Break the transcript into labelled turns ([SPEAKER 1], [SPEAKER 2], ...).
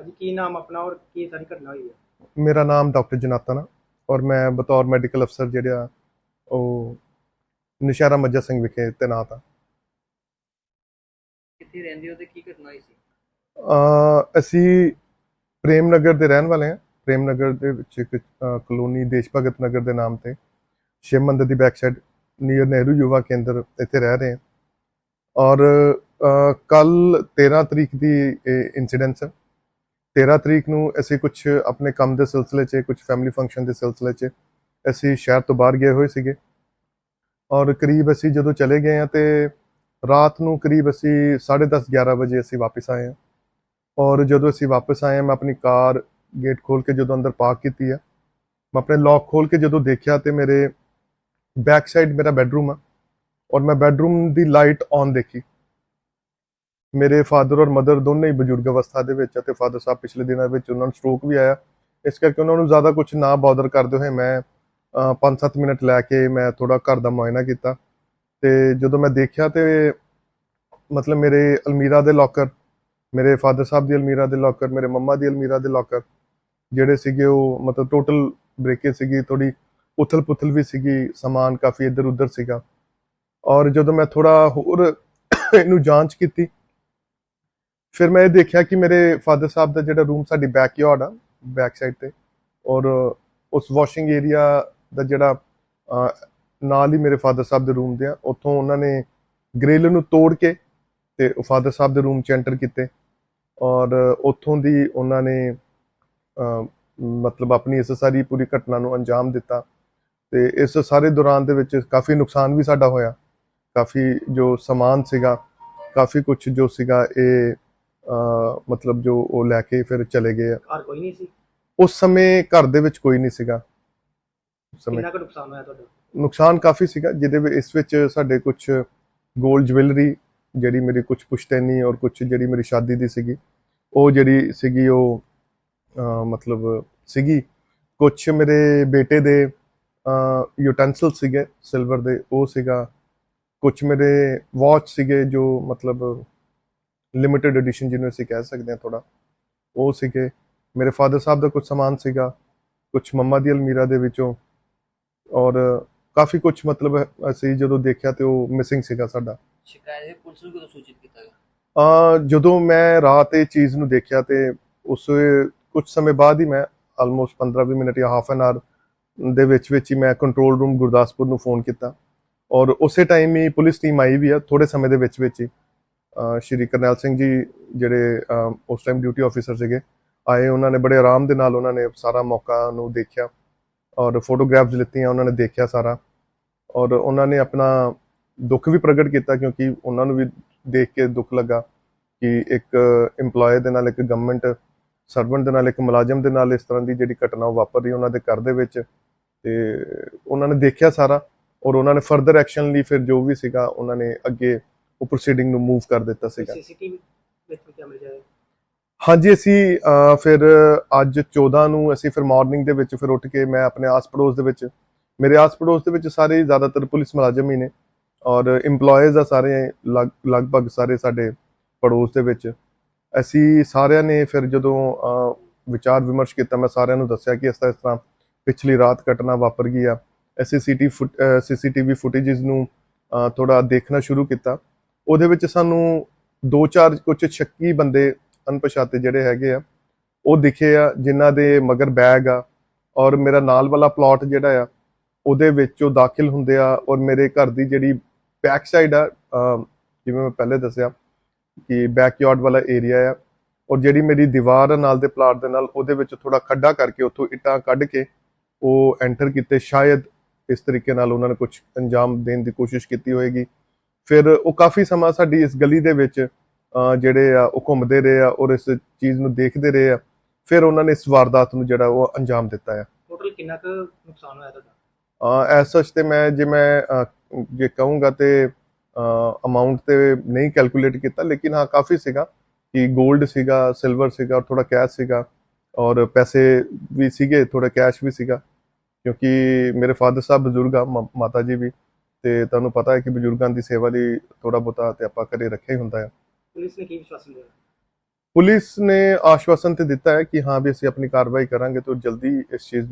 [SPEAKER 1] ਹਾਂਜੀ ਕੀ ਨਾਮ ਆਪਣਾ ਔਰ ਕੀ ਸਾਰੀ ਘਟਨਾ ਹੋਈ ਹੈ?
[SPEAKER 2] ਮੇਰਾ ਨਾਮ ਡਾਕਟਰ ਜਨਾਤਨ ਆ ਔਰ ਮੈਂ ਬਤੌਰ ਮੈਡੀਕਲ ਅਫਸਰ ਜਿਹੜਾ ਉਹ ਨਸ਼ਹਿਰਾ ਮੱਜਾ ਸਿੰਘ ਵਿਖੇ ਤੈਨਾਤ ਆ।
[SPEAKER 1] ਕਿੱਥੇ ਰਹਿੰਦੇ ਹੋ ਤੇ ਕੀ ਘਟਨਾ ਹੋਈ ਸੀ?
[SPEAKER 2] ਅਹ ਅਸੀਂ ਪ੍ਰੇਮ ਨਗਰ ਦੇ ਰਹਿਣ ਵਾਲੇ ਹਾਂ। ਪ੍ਰੇਮ ਨਗਰ ਦੇ ਵਿੱਚ ਇੱਕ ਕਲੋਨੀ ਦੇਸ਼ ਭਗਤ ਨਗਰ ਦੇ ਨਾਮ ਤੇ ਸ਼ਿਵ ਮੰਦਿਰ ਦੀ back side near Nehru Yuva Kendra ਇੱਥੇ ਰਹਿ ਰਹੇ ਹਾਂ। ਔਰ ਕੱਲ 13 ਤਰੀਕ ਦੀ ਇਨਸੀਡੈਂਸ ਹੈ 13 ਤਰੀਕ ਨੂੰ ਅਸੀਂ ਕੁਝ ਆਪਣੇ ਕੰਮ ਦੇ ਸਿਲਸਿਲੇ 'ਚ ਕੁਝ ਫੈਮਿਲੀ ਫੰਕਸ਼ਨ ਦੇ ਸਿਲਸਿਲੇ 'ਚ ਅਸੀਂ ਸ਼ਹਿਰ ਤੋਂ ਬਾਹਰ ਗਏ ਹੋਏ ਸੀਗੇ। ਔਰ ਕਰੀਬ ਅਸੀਂ ਜਦੋਂ ਚਲੇ ਗਏ ਆ ਤੇ ਰਾਤ ਨੂੰ ਕਰੀਬ ਅਸੀਂ 10:30 11 ਵਜੇ ਅਸੀਂ ਵਾਪਸ ਆਏ ਹਾਂ। ਔਰ ਜਦੋਂ ਅਸੀਂ ਵਾਪਸ ਆਏ ਹਾਂ, ਮੈਂ ਆਪਣੀ ਕਾਰ ਗੇਟ ਖੋਲ ਕੇ ਜਦੋਂ ਅੰਦਰ ਪਾਰਕ ਕੀਤੀ ਆ, ਮੈਂ ਆਪਣੇ ਲੌਕ ਖੋਲ ਕੇ ਜਦੋਂ ਦੇਖਿਆ ਤੇ ਮੇਰੇ ਬੈਕ ਸਾਈਡ ਮੇਰਾ ਬੈੱਡਰੂਮ ਆ। ਔਰ ਮੈਂ ਬੈੱਡਰੂਮ ਦੀ ਲਾਈਟ ਔਨ ਦੇਖੀ। ਮੇਰੇ ਫਾਦਰ ਔਰ ਮਦਰ ਦੋਨੇ ਹੀ ਬਜ਼ੁਰਗ ਅਵਸਥਾ ਦੇ ਵਿੱਚ ਅਤੇ ਫਾਦਰ ਸਾਹਿਬ ਪਿਛਲੇ ਦਿਨਾਂ ਵਿੱਚ ਉਹਨਾਂ ਨੂੰ ਸਟ੍ਰੋਕ ਵੀ ਆਇਆ। ਇਸ ਕਰਕੇ ਉਹਨਾਂ ਨੂੰ ਜ਼ਿਆਦਾ ਕੁਝ ਨਾ ਬਾਦਰ ਕਰਦੇ ਹੋਏ ਮੈਂ 5-7 ਮਿੰਟ ਲੈ ਕੇ ਮੈਂ ਥੋੜਾ ਘਰ ਦਾ ਮੁਆਇਨਾ ਕੀਤਾ। ਤੇ ਜਦੋਂ ਮੈਂ ਦੇਖਿਆ ਤੇ ਮਤਲਬ ਮੇਰੇ ਅਲਮੀਰਾ ਦੇ ਲੋਕਰ ਮੇਰੇ ਫਾਦਰ ਸਾਹਿਬ ਦੀ ਅਲਮੀਰਾ ਦੇ ਲੋਕਰ ਮੇਰੇ ਮੰਮਾ ਦੀ ਅਲਮੀਰਾ ਦੇ ਲੋਕਰ ਜਿਹੜੇ ਸੀਗੇ ਉਹ ਮਤਲਬ ਟੋਟਲ ਬ੍ਰੇਕੇ ਸੀਗੀ ਥੋੜੀ ਉਥਲ ਪੁਥਲ ਵੀ ਸੀਗੀ, ਸਮਾਨ ਕਾਫੀ ਇੱਧਰ ਉੱਧਰ ਸੀਗਾ। ਔਰ ਜਦੋਂ ਮੈਂ ਥੋੜਾ ਹੋਰ ਇਹਨੂੰ ਜਾਂਚ ਕੀਤੀ ਫਿਰ ਮੈਂ ਇਹ ਦੇਖਿਆ ਕਿ ਮੇਰੇ ਫਾਦਰ ਸਾਹਿਬ ਦਾ ਜਿਹੜਾ ਰੂਮ ਸਾਡੀ ਬੈਕਯਾਰਡ ਆ ਬੈਕ ਸਾਈਡ ਤੇ, ਔਰ ਉਸ ਵਾਸ਼ਿੰਗ ਏਰੀਆ ਦਾ ਜਿਹੜਾ ਨਾਲ ਹੀ ਮੇਰੇ ਫਾਦਰ ਸਾਹਿਬ ਦੇ ਰੂਮ ਦੇ ਆ, ਉੱਥੋਂ ਉਹਨਾਂ ਨੇ ਗ੍ਰਿਲ ਨੂੰ ਤੋੜ ਕੇ ਤੇ ਫਾਦਰ ਸਾਹਿਬ ਦੇ ਰੂਮ ਚ ਐਂਟਰ ਕੀਤੇ, ਔਰ ਉੱਥੋਂ ਦੀ ਉਹਨਾਂ ਨੇ ਮਤਲਬ ਆਪਣੀ ਇਸ ਸਾਰੀ ਪੂਰੀ ਘਟਨਾ ਨੂੰ ਅੰਜਾਮ ਦਿੱਤਾ, ਤੇ ਇਸ ਸਾਰੇ ਦੌਰਾਨ ਦੇ ਵਿੱਚ ਕਾਫੀ ਨੁਕਸਾਨ ਵੀ ਸਾਡਾ ਹੋਇਆ, ਕਾਫੀ ਜੋ ਸਮਾਨ ਸੀਗਾ, ਕਾਫੀ ਕੁਝ ਜੋ ਸੀਗਾ, ਇਹ ਮਤਲਬ ਜੋ ਉਹ ਲੈ ਕੇ ਫਿਰ ਚਲੇ ਗਏ ਆ।
[SPEAKER 1] ਘਰ ਕੋਈ ਨਹੀਂ ਸੀ?
[SPEAKER 2] ਉਸ ਸਮੇਂ ਘਰ ਦੇ ਵਿੱਚ ਕੋਈ ਨਹੀਂ ਸੀਗਾ। ਉਸ ਸਮੇਂ
[SPEAKER 1] ਕਿੰਨਾ ਕੁ ਨੁਕਸਾਨ ਹੋਇਆ ਤੁਹਾਡਾ?
[SPEAKER 2] ਨੁਕਸਾਨ ਕਾਫੀ ਸੀਗਾ। ਜਿਹਦੇ ਵਿੱਚ ਇਸ ਵਿੱਚ ਸਾਡੇ ਕੁਝ 골ਡ ਜਵੈਲਰੀ ਜਿਹੜੀ ਮੇਰੀ ਕੁਝ ਪੁਸ਼ਤੈਨੀ ਔਰ ਕੁਝ ਜਿਹੜੀ ਮੇਰੀ ਸ਼ਾਦੀ ਦੀ ਸੀਗੀ ਉਹ ਜਿਹੜੀ ਸੀਗੀ ਉਹ ਮਤਲਬ ਸੀਗੀ। ਕੁਝ ਮੇਰੇ ਬੇਟੇ ਦੇ ਯੂਟੈਂਸਿਲ ਸੀਗੇ ਸਿਲਵਰ ਦੇ ਉਹ ਸੀਗਾ। ਕੁਝ ਮੇਰੇ ਵਾਚ ਸੀਗੇ ਜੋ ਮਤਲਬ ਲਿਮਿਟਿਡ ਐਡੀਸ਼ਨ ਜਿਹਨੂੰ ਅਸੀਂ ਕਹਿ ਸਕਦੇ ਹਾਂ ਥੋੜਾ ਉਹ ਸੀਗੇ ਮੇਰੇ ਫਾਦਰ ਸਾਹਿਬ ਦਾ ਕੁਝ ਸਮਾਨ ਸੀਗਾ ਕੁਝ ਮੰਮਾ ਦੀ ਅਲਮੀਰਾ ਦੇ ਵਿੱਚੋਂ ਔਰ ਕਾਫੀ ਕੁਝ ਮਤਲਬ ਅਸੀਂ ਜਦੋਂ ਦੇਖਿਆ ਤੇ ਉਹ ਮਿਸਿੰਗ ਸੀਗਾ ਸਾਡਾ।
[SPEAKER 1] ਸ਼ਿਕਾਇਤ ਹੈ ਪੁਲਿਸ ਨੂੰ ਕਦੋਂ ਸੂਚਿਤ ਕੀਤਾ ਗਿਆ?
[SPEAKER 2] ਅ ਜਦੋਂ ਮੈਂ ਰਾਤ ਇਹ ਚੀਜ਼ ਨੂੰ ਦੇਖਿਆ ਤੇ ਉਸ ਕੁਝ ਸਮੇਂ ਬਾਅਦ ਹੀ ਮੈਂ ਆਲਮੋਸਟ 15-20 ਮਿੰਟ ਜਾਂ ਹਾਫ ਐਨ ਆਰ ਦੇ ਵਿੱਚ ਵਿੱਚ ਹੀ ਮੈਂ ਕੰਟਰੋਲ ਰੂਮ ਗੁਰਦਾਸਪੁਰ ਨੂੰ ਫੋਨ ਕੀਤਾ। ਔਰ ਉਸੇ ਟਾਈਮ ਹੀ ਪੁਲਿਸ ਟੀਮ ਆਈ ਵੀ ਆ ਥੋੜੇ ਸਮੇਂ ਦੇ ਵਿੱਚ ਵਿੱਚ ਹੀ। ਸ਼੍ਰੀ ਕਰਨੈਲ ਸਿੰਘ ਜੀ ਜਿਹੜੇ ਉਸ ਟਾਈਮ ਡਿਊਟੀ ਆਫੀਸਰ ਸੀਗੇ, ਆਏ, ਉਹਨਾਂ ਨੇ ਬੜੇ ਆਰਾਮ ਦੇ ਨਾਲ ਉਹਨਾਂ ਨੇ ਸਾਰਾ ਮੌਕਾ ਨੂੰ ਦੇਖਿਆ ਔਰ ਫੋਟੋਗ੍ਰਾਫਸ ਲਿੱਤੀਆਂ, ਉਹਨਾਂ ਨੇ ਦੇਖਿਆ ਸਾਰਾ ਔਰ ਉਹਨਾਂ ਨੇ ਆਪਣਾ ਦੁੱਖ ਵੀ ਪ੍ਰਗਟ ਕੀਤਾ ਕਿਉਂਕਿ ਉਹਨਾਂ ਨੂੰ ਵੀ ਦੇਖ ਕੇ ਦੁੱਖ ਲੱਗਾ ਕਿ ਇੱਕ EMPLOYE ਦੇ ਨਾਲ, ਇੱਕ ਗਵਰਨਮੈਂਟ ਸਰਵੈਂਟ ਦੇ ਨਾਲ, ਇੱਕ ਮੁਲਾਜ਼ਮ ਦੇ ਨਾਲ ਇਸ ਤਰ੍ਹਾਂ ਦੀ ਜਿਹੜੀ ਘਟਨਾ ਉਹ ਵਾਪਰ ਰਹੀ ਉਹਨਾਂ ਦੇ ਘਰ ਦੇ ਵਿੱਚ ਤੇ ਉਹਨਾਂ ਨੇ ਦੇਖਿਆ ਸਾਰਾ ਔਰ ਉਹਨਾਂ ਨੇ ਫਰਦਰ ਐਕਸ਼ਨ ਲਈ ਫਿਰ ਜੋ ਵੀ ਸੀਗਾ, ਉਹਨਾਂ ਨੇ ਅੱਗੇ ਉਹ ਪ੍ਰੋਸੀਡਿੰਗ ਨੂੰ ਮੂਵ ਕਰ ਦਿੱਤਾ ਸੀਗਾ।
[SPEAKER 1] ਸੀਸੀਟੀਵੀ
[SPEAKER 2] ਹਾਂਜੀ ਅਸੀਂ ਫਿਰ ਅੱਜ 14 ਨੂੰ ਅਸੀਂ ਫਿਰ ਮਾਰਨਿੰਗ ਦੇ ਵਿੱਚ ਫਿਰ ਉੱਠ ਕੇ ਮੈਂ ਆਪਣੇ ਆਸ-ਪੜੋਸ ਦੇ ਵਿੱਚ ਮੇਰੇ ਆਸ-ਪੜੋਸ ਦੇ ਵਿੱਚ ਸਾਰੇ ਜ਼ਿਆਦਾਤਰ ਪੁਲਿਸ ਮੁਲਾਜ਼ਮ ਹੀ ਨੇ ਔਰ EMPLOYEES ਆ ਸਾਰੇ ਲਗ- ਲਗਭਗ ਸਾਰੇ ਸਾਡੇ ਪੜੋਸ ਦੇ ਵਿੱਚ। ਅਸੀਂ ਸਾਰਿਆਂ ਨੇ ਫਿਰ ਜਦੋਂ ਵਿਚਾਰ ਵਿਮਰਸ਼ ਕੀਤਾ ਮੈਂ ਸਾਰਿਆਂ ਨੂੰ ਦੱਸਿਆ ਕਿ ਇਸ ਤਰ੍ਹਾਂ ਇਸ ਤਰ੍ਹਾਂ ਪਿਛਲੀ ਰਾਤ ਘਟਨਾ ਵਾਪਰ ਗਈ ਆ। ਐਸਸੀਟੀ ਸੀਸੀਟੀਵੀ ਫੁਟੇजेस ਨੂੰ ਥੋੜਾ ਦੇਖਣਾ ਸ਼ੁਰੂ ਕੀਤਾ। ਉਹਦੇ ਵਿੱਚ ਸਾਨੂੰ ਦੋ ਚਾਰ ਕੁਝ ਸ਼ੱਕੀ ਬੰਦੇ ਅਣਪਛਾਤੇ ਜਿਹੜੇ ਹੈਗੇ ਆ, ਉਹ ਦਿਖੇ ਆ, ਜਿਨ੍ਹਾਂ ਦੇ ਮਗਰ ਬੈਗ ਆ ਔਰ ਮੇਰਾ ਨਾਲ ਵਾਲਾ ਪਲਾਟ ਜਿਹੜਾ ਆ, ਉਹਦੇ ਵਿੱਚ ਉਹ ਦਾਖਲ ਹੁੰਦੇ ਆ ਔਰ ਮੇਰੇ ਘਰ ਦੀ ਜਿਹੜੀ ਬੈਕ ਸਾਈਡ ਆ ਜਿਵੇਂ ਮੈਂ ਪਹਿਲੇ ਦੱਸਿਆ ਕਿ ਬੈਕਯਾਰਡ ਵਾਲਾ ਏਰੀਆ ਆ ਔਰ ਜਿਹੜੀ ਮੇਰੀ ਦੀਵਾਰ ਆ ਨਾਲ ਦੇ ਪਲਾਟ ਦੇ ਨਾਲ, ਉਹਦੇ ਵਿੱਚ ਥੋੜਾ ਖੱਡਾ ਕਰਕੇ ਉੱਥੋਂ ਇੱਟਾਂ ਕੱਢ ਕੇ ਉਹ ਐਂਟਰ ਕੀਤੇ, ਸ਼ਾਇਦ ਇਸ ਤਰੀਕੇ ਨਾਲ ਉਹਨਾਂ ਨੇ ਕੁਝ ਅੰਜਾਮ ਦੇਣ ਦੀ ਕੋਸ਼ਿਸ਼ ਕੀਤੀ ਹੋਏਗੀ। ਫਿਰ ਉਹ ਕਾਫੀ ਸਮਾਂ ਸਾਡੀ ਇਸ ਗਲੀ ਦੇ ਵਿੱਚ ਜਿਹੜੇ ਆ ਉਹ ਘੁੰਮਦੇ ਰਹੇ ਆ ਔਰ ਇਸ ਚੀਜ਼ ਨੂੰ ਦੇਖਦੇ ਰਹੇ ਆ। ਫਿਰ ਉਹਨਾਂ ਨੇ ਇਸ ਵਾਰਦਾਤ ਨੂੰ ਜਿਹੜਾ ਉਹ ਅੰਜਾਮ ਦਿੱਤਾ ਆ।
[SPEAKER 1] ਟੋਟਲ ਕਿੰਨਾ ਕੁ ਨੁਕਸਾਨ ਹੋਇਆ ਤੁਹਾਡਾ?
[SPEAKER 2] ਐਸ ਸੱਚ ਤੇ ਮੈਂ ਜੇ ਮੈਂ ਜੇ ਕਹੂੰਗਾ ਤੇ ਅਮਾਉਂਟ ਤੇ ਨਹੀਂ ਕੈਲਕੂਲੇਟ ਕੀਤਾ ਲੇਕਿਨ ਹਾਂ ਕਾਫੀ ਸੀਗਾ ਕਿ 골ਡ ਸੀਗਾ ਸਿਲਵਰ ਸੀਗਾ ਥੋੜਾ ਕੈਸ਼ ਸੀਗਾ ਔਰ ਪੈਸੇ ਵੀ ਸੀਗੇ ਥੋੜਾ ਕੈਸ਼ ਵੀ ਸੀਗਾ ਕਿਉਂਕਿ ਮੇਰੇ ਫਾਦਰ ਸਾਹਿਬ ਬਜ਼ੁਰਗ ਆ ਮਾਤਾ ਜੀ ਵੀ। ਤੇ ਤੁਹਾਨੂੰ ਪਤਾ ਹੈ ਕਿ ਬਜ਼ੁਰਗਾਂ ਦੀ ਸੇਵਾ ਲਈ ਥੋੜਾ ਬਹੁਤਾ ਤੇ ਆਪਾਂ ਘਰੇ ਰੱਖਿਆ ਹੀ ਹੁੰਦਾ ਹੈ।
[SPEAKER 1] ਪੁਲਿਸ ਨੇ ਕੀ ਵਿਸ਼ਵਾਸਨ ਦਿੱਤਾ?
[SPEAKER 2] ਪੁਲਿਸ ਨੇ ਆਸ਼ਵਾਸਨ ਤੇ ਦਿੱਤਾ ਹੈ ਕਿ ਹਾਂ ਵੀ ਅਸੀਂ ਆਪਣੀ ਕਾਰਵਾਈ ਕਰਾਂਗੇ ਤੇ ਜਲਦੀ ਇਸ ਚੀਜ਼